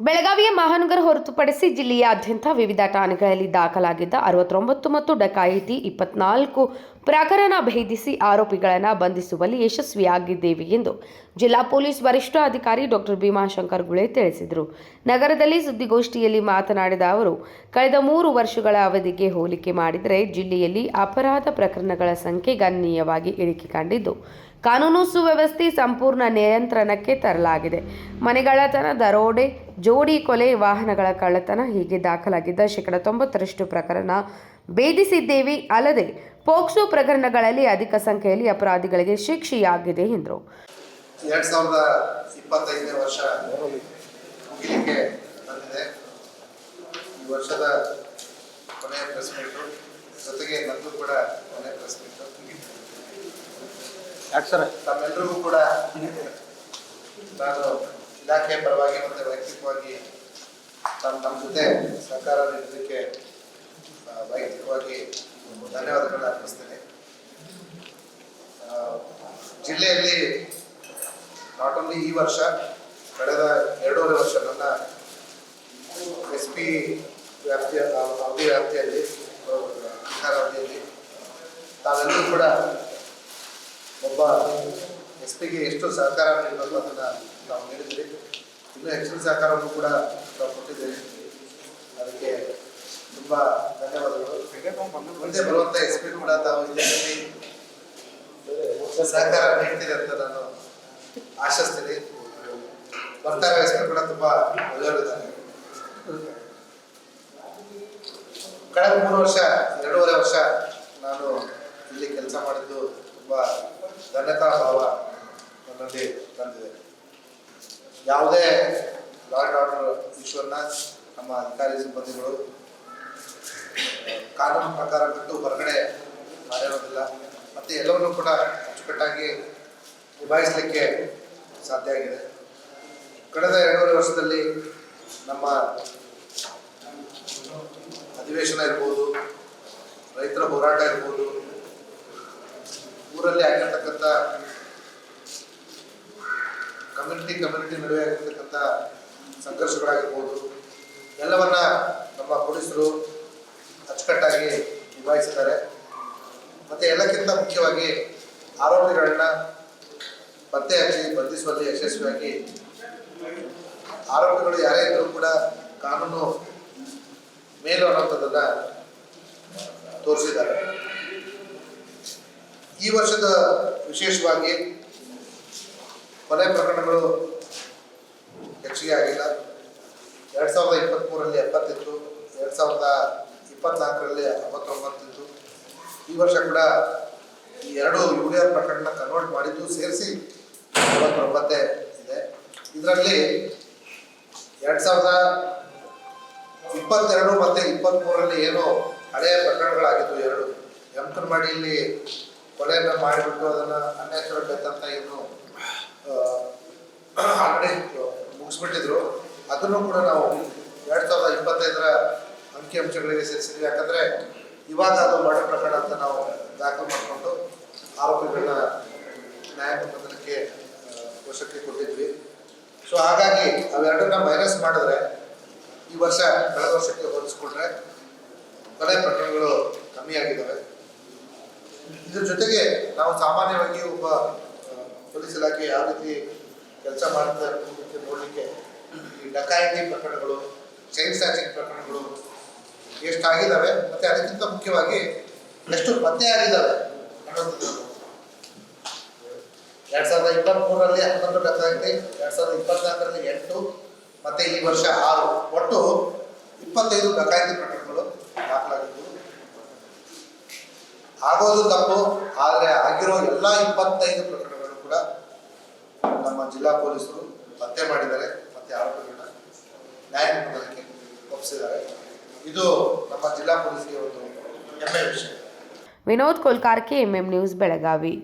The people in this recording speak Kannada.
ಬೆಳಗಾವಿಯ ಮಹಾನಗರ ಹೊರತುಪಡಿಸಿ ಜಿಲ್ಲೆಯಾದ್ಯಂತ ವಿವಿಧ ಠಾಣೆಗಳಲ್ಲಿ ದಾಖಲಾಗಿದ್ದ ಅರವತ್ತೊಂಬತ್ತು ಮತ್ತು ಡಕಾಯಿತಿ ಇಪ್ಪತ್ನಾಲ್ಕು ಪ್ರಕರಣ ಭೇದಿಸಿ ಆರೋಪಿಗಳನ್ನು ಬಂಧಿಸುವಲ್ಲಿ ಯಶಸ್ವಿಯಾಗಿದ್ದೇವೆ ಎಂದು ಜಿಲ್ಲಾ ಪೊಲೀಸ್ ವರಿಷ್ಠಾಧಿಕಾರಿ ಡಾಕ್ಟರ್ ಭೀಮಾಶಂಕರ್ ಗುಳೆ ತಿಳಿಸಿದರು. ನಗರದಲ್ಲಿ ಸುದ್ದಿಗೋಷ್ಠಿಯಲ್ಲಿ ಮಾತನಾಡಿದ ಅವರು, ಕಳೆದ ಮೂರು ವರ್ಷಗಳ ಅವಧಿಗೆ ಹೋಲಿಕೆ ಮಾಡಿದರೆ ಜಿಲ್ಲೆಯಲ್ಲಿ ಅಪರಾಧ ಪ್ರಕರಣಗಳ ಸಂಖ್ಯೆ ಗಣನೀಯವಾಗಿ ಇಳಿಕೆ ಕಂಡಿದ್ದು ಕಾನೂನು ಸುವ್ಯವಸ್ಥೆ ಸಂಪೂರ್ಣ ನಿಯಂತ್ರಣಕ್ಕೆ ತರಲಾಗಿದೆ. ಮನೆಗಳತನ, ದರೋಡೆ, ಜೋಡಿ ಕೊಲೆ ವಾಹನಗಳ ಕಳ್ಳತನ ಹೀಗೆ ದಾಖಲಾಗಿದ್ದ ಶೇಕಡ ತೊಂಬತ್ತರಷ್ಟು ಪ್ರಕರಣ ಭೇದಿಸಿದ್ದೇವೆ ಅಲ್ಲದೆ ಪೋಕ್ಸೋ ಪ್ರಕರಣಗಳಲ್ಲಿ ಅಧಿಕ ಸಂಖ್ಯೆಯಲ್ಲಿ ಅಪರಾಧಿಗಳಿಗೆ ಶಿಕ್ಷೆಯಾಗಿದೆ ಎಂದರು. ಎರಡ್ ವರ್ಷ ಈ ವರ್ಷದ ಕೊನೆಯ ಪ್ರೆಸ್ ಜೊತೆಗೆ ನಂದು ಕೂಡ ಯಾಕೆ ಸರ್? ತಮ್ಮೆಲ್ಲರಿಗೂ ಕೂಡ ನಾನು ಇಲಾಖೆ ಪರವಾಗಿ ಮತ್ತು ವೈಯಕ್ತಿಕವಾಗಿ ತಮ್ಮ ನಮ್ಮ ಜೊತೆ ಸಹಕಾರ ನೀಡಿದ್ದಕ್ಕೆ ವೈಯಕ್ತಿಕವಾಗಿ ಧನ್ಯವಾದಗಳನ್ನ ಅರ್ಪಿಸ್ತೇನೆ. ಜಿಲ್ಲೆಯಲ್ಲಿ ನಾಟ್ ಓನ್ಲಿ ಈ ವರ್ಷ, ಕಳೆದ ಎರಡೂವರೆ ವರ್ಷ ನನ್ನ ಎಸ್ ಪಿ ವ್ಯಾಪ್ತಿಯ ಅವಧಿ ವ್ಯಾಪ್ತಿಯಲ್ಲಿ ತಾವೆಲ್ಲರೂ ಕೂಡ ಎಸ್ ಪಿಗೆ ಎಷ್ಟು ಸಹಕಾರ ನೀಡಬೇಕು ಅದನ್ನು ನಾವು ನೀಡಿದ್ರಿ ಇನ್ನೂ ಹೆಚ್ಚಿನ ಸಹಕಾರವನ್ನು ಕೂಡ ನಾವು ಕೊಟ್ಟಿದ್ದೇವೆ. ಅದಕ್ಕೆ ತುಂಬ ಧನ್ಯವಾದಗಳು. ಮುಂದೆ ಬರುವಂಥ ಎಸ್ ಪಿ ಕೂಡ ತಾವು ಇದರಲ್ಲಿ ಸಹಕಾರ ನೀಡ್ತೀರಿ ಅಂತ ನಾನು ಆಶಿಸ್ತೀನಿ. ಬರ್ತಾರೆ ಎಸ್ ಪಿ ಕೂಡ ತುಂಬ ಒಳ್ಳೆಯವರಿದ್ದಾರೆ. ಕಳೆದ ಮೂರು ವರ್ಷ, ಎರಡೂವರೆ ವರ್ಷ ನಾನು ಇಲ್ಲಿ ಕೆಲಸ ಮಾಡಿದ್ದು ತುಂಬ ಧನ್ಯತಾ ಭಾವ ನನ್ನಲ್ಲಿ ತಂದಿದೆ. ಯಾವುದೇ ಲಾರ್ಡ್ ಆರ್ಡರ್ ಇಶ್ಯೂನ್ನ ನಮ್ಮ ಅಧಿಕಾರಿ ಸಿಬ್ಬಂದಿಗಳು, ಕಾನೂನು ಪ್ರಕಾರ ಬಿಟ್ಟು ಹೊರಗಡೆ ಮಾಡಿರೋದಿಲ್ಲ ಮತ್ತು ಎಲ್ಲವನ್ನೂ ಕೂಡ ಅಚ್ಚುಕಟ್ಟಾಗಿ ನಿಭಾಯಿಸಲಿಕ್ಕೆ ಸಾಧ್ಯ ಆಗಿದೆ. ಕಳೆದ ಎರಡೂವರೆ ವರ್ಷದಲ್ಲಿ ನಮ್ಮ ಅಧಿವೇಶನ ಇರ್ಬೋದು, ರೈತರ ಹೋರಾಟ ಇರ್ಬೋದು ಊರಲ್ಲಿ ಆಗಿರ್ತಕ್ಕಂಥ ಕಮ್ಯುನಿಟಿ ಕಮ್ಯುನಿಟಿ ನಡುವೆ ಆಗಿರ್ತಕ್ಕಂಥ ಸಂಘರ್ಷಗಳಾಗಿರ್ಬೋದು. ಎಲ್ಲವನ್ನ ನಮ್ಮ ಪೊಲೀಸರು ಅಚ್ಚುಕಟ್ಟಾಗಿ ನಿಭಾಯಿಸಿದ್ದಾರೆ. ಮತ್ತೆ ಎಲ್ಲಕ್ಕಿಂತ ಮುಖ್ಯವಾಗಿ ಆರೋಪಿಗಳನ್ನ ಪತ್ತೆ ಹಚ್ಚಿ, ಬಂಧಿಸುವಲ್ಲಿ ಯಶಸ್ವಿಯಾಗಿ ಆರೋಪಿಗಳು ಯಾರೇ ಇದ್ರು ಕೂಡ ಕಾನೂನು ಮೇಲು ಅನ್ನೋಂಥದ್ದನ್ನ ತೋರಿಸಿದ್ದಾರೆ. ಈ ವರ್ಷದ ವಿಶೇಷವಾಗಿ ಕೊಲೆ ಪ್ರಕರಣಗಳು ಹೆಚ್ಚಿಗೆ ಆಗಿಲ್ಲ. ಎರಡ್ ಸಾವಿರದ ಇಪ್ಪತ್ತ್ಮೂರರಲ್ಲಿ ಎಪ್ಪತ್ತಿತ್ತು, ಎರಡ್ ಸಾವಿರದ ಇಪ್ಪತ್ನಾಲ್ಕರಲ್ಲಿ ಎಂಬತ್ತೊಂಬತ್ತಿತ್ತು ಈ ವರ್ಷ ಕೂಡ ಈ ಎರಡು ಯು ಡಿ ಆರ್ ಪ್ರಕರಣ ಕನ್ವರ್ಟ್ ಮಾಡಿದ್ದು ಸೇರಿಸಿ ಅರವತ್ತೊಂಬತ್ತೇ ಇದೆ. ಇದರಲ್ಲಿ ಎರಡ್ ಸಾವಿರದ ಇಪ್ಪತ್ತೆರಡು ಮತ್ತು ಇಪ್ಪತ್ತ್ಮೂರರಲ್ಲಿ ಏನು ಹಳೆಯ ಪ್ರಕರಣಗಳಾಗಿದ್ದು ಎರಡು. ಯಮಕನಮಡಿಯಲ್ಲಿ ಕೊಲೆಯನ್ನು ಮಾಡಿಬಿಟ್ಟು ಅದನ್ನು ಅನ್ಯಾಚುರಲ್ ಡೆತ್ ಅಂತ ಏನು ಆಲ್ರೆಡಿ ಮುಗಿಸ್ಬಿಟ್ಟಿದ್ರು. ಅದನ್ನು ಕೂಡ ನಾವು ಎರಡ್ ಸಾವಿರದ ಇಪ್ಪತ್ತೈದರ ಅಂಕಿಅಂಶಗಳಿಗೆ ಸೇರಿಸಿದ್ವಿ. ಯಾಕಂದ್ರೆ ಇವಾಗ ಅದು ಮರ್ಡರ್ ಪ್ರಕರಣ ಅಂತ ನಾವು ದಾಖಲು ಮಾಡಿಕೊಂಡು ಆರೋಪಿಗಳನ್ನ ನ್ಯಾಯ ಬಂಧನಕ್ಕೆ ವಶಕ್ಕೆ ಕೊಟ್ಟಿದ್ವಿ. ಸೊ ಹಾಗಾಗಿ ಅವೆರಡನ್ನ ಮೈನಸ್ ಮಾಡಿದ್ರೆ ಈ ವರ್ಷ, ಕಳೆದ ವರ್ಷಕ್ಕೆ ಹೋಲಿಸ್ಕೊಂಡ್ರೆ ಕೊಲೆ ಪ್ರಕರಣಗಳು ಕಮ್ಮಿ ಆಗಿದ್ದಾವೆ ಇದ್ರ ಜೊತೆಗೆ ನಾವು ಸಾಮಾನ್ಯವಾಗಿ ಒಬ್ಬ ಪೊಲೀಸ್ ಇಲಾಖೆ ಯಾವ ರೀತಿ ಕೆಲಸ ಮಾಡ್ತಾರೆ ನೋಡಲಿಕ್ಕೆ ಈ ಡಕಾಯಿತಿ ಪ್ರಕರಣಗಳು, ಚೈನ್ ಸ್ಟ್ಯಾಚಿಂಗ್ ಪ್ರಕರಣಗಳು ಎಷ್ಟಾಗಿದ್ದಾವೆ ಮತ್ತೆ ಅದಕ್ಕಿಂತ ಮುಖ್ಯವಾಗಿ ಎಷ್ಟು ಪತ್ತೆ ಆಗಿದ್ದಾವೆ ಅನ್ನೋದು ಎರಡ್ ಸಾವಿರದ ಇಪ್ಪತ್ತ್ ಮೂರರಲ್ಲಿ ಹನ್ನೊಂದು ಡಕಾಯಿತಿ, ಎರಡ್ ಸಾವಿರದ ಇಪ್ಪತ್ನಾಲ್ಕರಲ್ಲಿ ಎಂಟು, ಮತ್ತೆ ಈ ವರ್ಷ ಆರು. ಒಟ್ಟು ಇಪ್ಪತ್ತೈದು ಡಕಾಯಿತಿ ಪ್ರಕರಣಗಳು ದಾಖಲಾಗಿದ್ದು ಆಗೋದು ತಪ್ಪು, ಆದರೆ ಆಗಿರೋ ಎಲ್ಲ ಇಪ್ಪತ್ತೈದು ಪ್ರಕರಣಗಳು ಕೂಡ ನಮ್ಮ ಜಿಲ್ಲಾ ಪೊಲೀಸರು ಪತ್ತೆ ಮಾಡಿದ್ದಾರೆ, ಮತ್ತೆ ಆರೋಪಿಗಳನ್ನ ನ್ಯಾಯ ಬಂಧನಕ್ಕೆ ಒಪ್ಪಿಸಿದ್ದಾರೆ ಇದು ನಮ್ಮ ಜಿಲ್ಲಾ ಪೊಲೀಸ್ಗೆ ಒಂದು ಹೆಮ್ಮೆಯ ವಿಷಯ. Vinod Kolkarki MM news Belagavi.